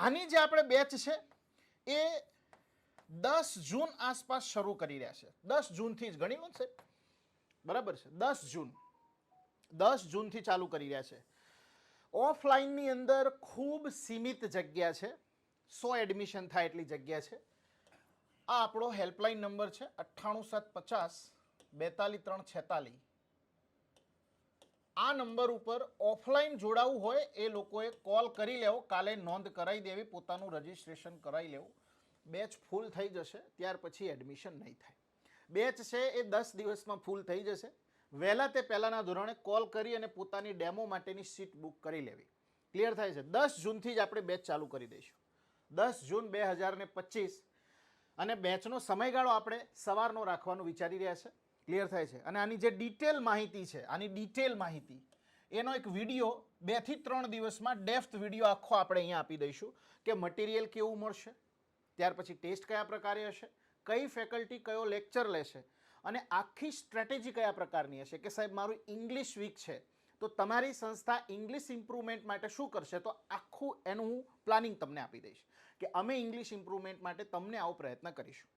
આની જે આપણે બેચ છે, એ દસ જૂન આસપાસ શરૂ કરી રહ્યા છે. દસ જૂનથી જ, ગણી લો છે બરાબર છે. દસ જૂન. દસ જૂનથી ચાલુ કરી રહ્યા છે. ઓફલાઈનની અંદર ખૂબ સીમિત જગ્યા છે. સો એડમિશન થાય એટલી જગ્યા છે. આ આપણો હેલ્પલાઇન નંબર છે અઠ્ઠાણું સાત પચાસ બેતાલીસ ત્રણ છેતાલીસ. આ નંબર ઉપર ઓફલાઈન જોડાવું હોય એ લોકોએ કોલ કરી લેવો. કાલે નોંધ કરાવી દેવી, પોતાનું રજિસ્ટ્રેશન કરાવી લેવું. બેચ ફૂલ થઈ જશે, ત્યાર પછી એડમિશન નહીં થાય. બેચ છે એ દસ દિવસમાં ફૂલ થઈ જશે. વહેલા તે પહેલાંના ધોરણે કોલ કરી અને પોતાની ડેમો માટેની સીટ બુક કરી લેવી. ક્લિયર થાય છે? દસ જૂનથી જ આપણે બેચ ચાલુ કરી દઈશું. દસ જૂન બે હજાર પચીસ. અને બેચનો સમયગાળો આપણે સવારનો રાખવાનું વિચારી રહ્યા છે. ક્લિયર થાય છે. અને આની જે ડિટેલ માહિતી છે, આની ડિટેલ માહિતી, એનો એક વીડિયો બેથી ત્રણ દિવસમાં ડેફ્થ વીડિયો આખો આપણે અહીંયા આપી દઈશું કે મટીરિયલ કેવું મળશે, ત્યાર પછી ટેસ્ટ કયા પ્રકારે હશે, કઈ ફેકલ્ટી કયો લેક્ચર લેશે અને આખી સ્ટ્રેટેજી કયા પ્રકારની હશે કે સાહેબ મારું ઇંગ્લિશ વીક છે, તો તમારી સંસ્થા ઇંગ્લિશ ઇમ્પ્રુવમેન્ટ માટે શું કરશે, તો આખું એનું હું પ્લાનિંગ તમને આપી દઈશ કે અમે ઇંગ્લિશ ઇમ્પ્રુવમેન્ટ માટે તમને આવો પ્રયત્ન કરીશું.